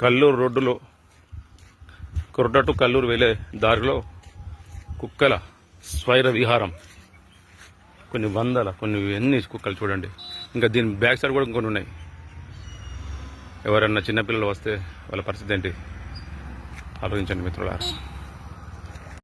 కల్లూరు రోడ్డులో కొరట టు కల్లూరు వెళ్ళే దారిలో కుక్కల స్వైర విహారం. కొన్ని వందల కొన్ని ఎన్ని కుక్కలు చూడండి. ఇంకా దీని బ్యాక్ సైడ్ కూడా ఇంకొన్ని ఉన్నాయి. ఎవరన్నా చిన్నపిల్లలు వస్తే వాళ్ళ పరిస్థితి ఏంటి? ఆలోచించండి మిత్రులారా.